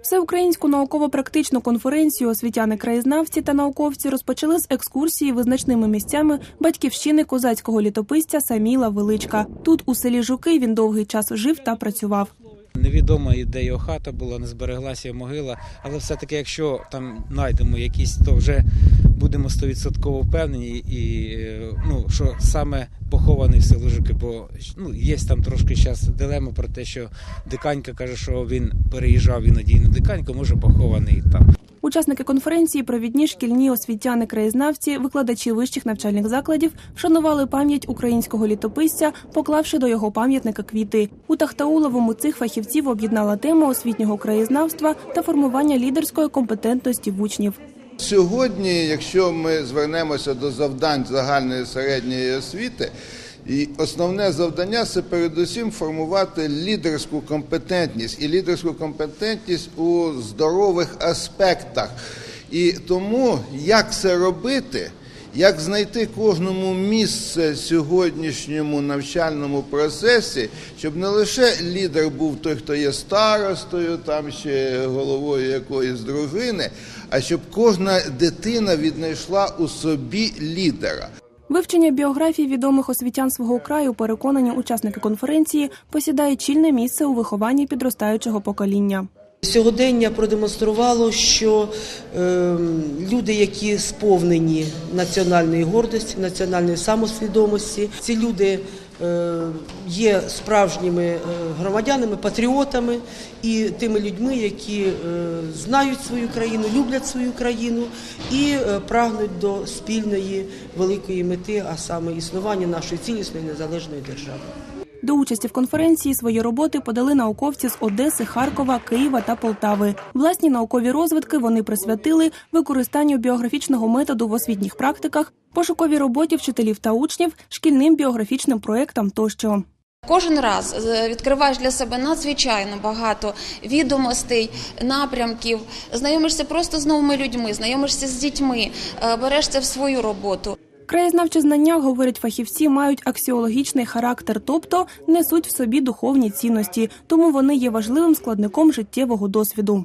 Всеукраїнську науково-практичну конференцію освітяни-краєзнавці та науковці розпочали з екскурсії визначними місцями батьківщини козацького літописця Саміла Величка. Тут, у селі Жуки, він довгий час жив та працював. Невідомо, де його хата була, не збереглася могила, але все-таки, якщо там знайдемо якісь, то вже будемо стовідсотково впевнені, і ну, що саме похований в село Жуки, бо ну, є там трошки зараз дилема про те, що диканька каже, що він переїжджав іноді на диканьку, може похований там. Учасники конференції, провідні шкільні освітяни-краєзнавці, викладачі вищих навчальних закладів вшанували пам'ять українського літописця, поклавши до його пам'ятника квіти. У Тахтауловому цих фахівців об'єднала тема освітнього краєзнавства та формування лідерської компетентності в учнів. Сьогодні, якщо ми звернемося до завдань загальної середньої освіти, і основне завдання це передусім формувати лідерську компетентність і лідерську компетентність у здорових аспектах. І тому як це робити, як знайти кожному місце сьогоднішньому навчальному процесі, щоб не лише лідер був той, хто є старостою, там ще головою якоїсь дружини, а щоб кожна дитина віднайшла у собі лідера. Вивчення біографій відомих освітян свого краю, переконані учасники конференції, посідає чільне місце у вихованні підростаючого покоління. Сьогодення продемонструвало, що е, люди, які сповнені національної гордості, національної самосвідомості, ці люди е, є справжніми е, громадянами, патріотами і тими людьми, які е, знають свою країну, люблять свою країну і е, прагнуть до спільної великої мети, а саме існування нашої цілісної незалежної держави. До участі в конференції свої роботи подали науковці з Одеси, Харкова, Києва та Полтави. Власні наукові розвитки вони присвятили використанню біографічного методу в освітніх практиках, пошуковій роботі вчителів та учнів, шкільним біографічним проектам тощо. Кожен раз е, відкриваєш для себе надзвичайно багато відомостей, напрямків, знайомишся просто з новими людьми, знайомишся з дітьми, е, береш це в свою роботу. Краєзнавчі знання, говорять фахівці, мають аксіологічний характер, тобто несуть в собі духовні цінності, тому вони є важливим складником життєвого досвіду.